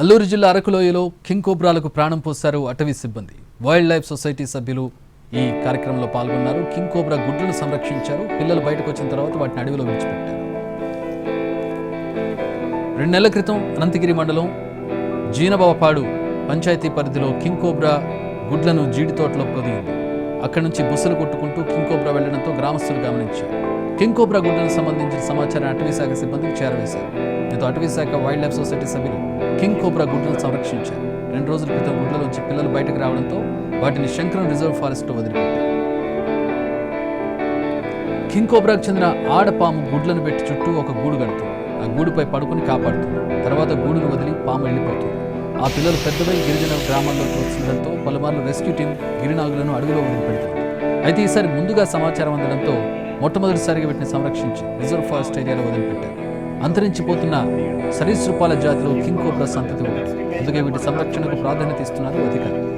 అల్లూరు జిల్లా అరకులోయలో కింగ్ కోబ్రాలకు ప్రాణం పోశారు అటవీ సిబ్బంది. వైల్డ్ లైఫ్ సొసైటీ సభ్యులు ఈ కార్యక్రమంలో పాల్గొన్నారు. కింగ్ కోబ్రా గుడ్లను సంరక్షించారు. పిల్లలు బయటకు వచ్చిన తర్వాత వాటిని అడవిలో విడిచిపెట్టారు. రెండు నెలల క్రితం అనంతగిరి మండలం జీనబావపాడు పంచాయతీ పరిధిలో కింగ్ కోబ్రా గుడ్లను జీడి తోటలో పొదిగింది. అక్కడి నుంచి బుసలు కొట్టుకుంటూ కింగ్ గ్రామస్తులు గమనించారు. కింగ్ కోబ్రా గుడ్లకు సంబంధించిన సమాచారం అటవీ శాఖ సిబ్బందికి చేరవేశారు. దీంతో అటవీ శాఖ వైల్డ్ లైఫ్ సొసైటీ సభ్యులు కింగ్ కోబ్రా గుడ్లను సంరక్షించారు. రెండు రోజుల క్రితం గుడ్లలోంచి పిల్లలు బయటకు రావడంతో వాటిని శంకరం రిజర్వ్ ఫారెస్ట్లో వదిలిపెట్టారు. కింగ్ కోబ్రాకు చెందిన ఆడపాము గుడ్లను పెట్టి చుట్టూ ఒక గూడు కడుతుంది. ఆ గూడుపై పడుకుని కాపాడుతుంది. తర్వాత గూడును వదిలి పాము వెళ్ళిపోతుంది. ఆ పిల్లలు పెద్దవై గిరిజన గ్రామాల్లోకి వస్తుండటంతో పలుమార్లు రెస్క్యూ టీం గిరినాగులను అడుగులో వదిలిపెడుతుంది. అయితే ఈసారి ముందుగా సమాచారం అందడంతో మొట్టమొదటిసారిగా వీటిని సంరక్షించి రిజర్వ్ ఫారెస్ట్ ఏరియాలో వదిలిపెట్టారు. అంతరించిపోతున్న సరీసృపాల జాతిలో కింగ్ కోబ్రా సంతతి ఉంది. అందుకే వీటి సంరక్షణకు ప్రాధాన్యత ఇస్తున్నారు అధికారులు.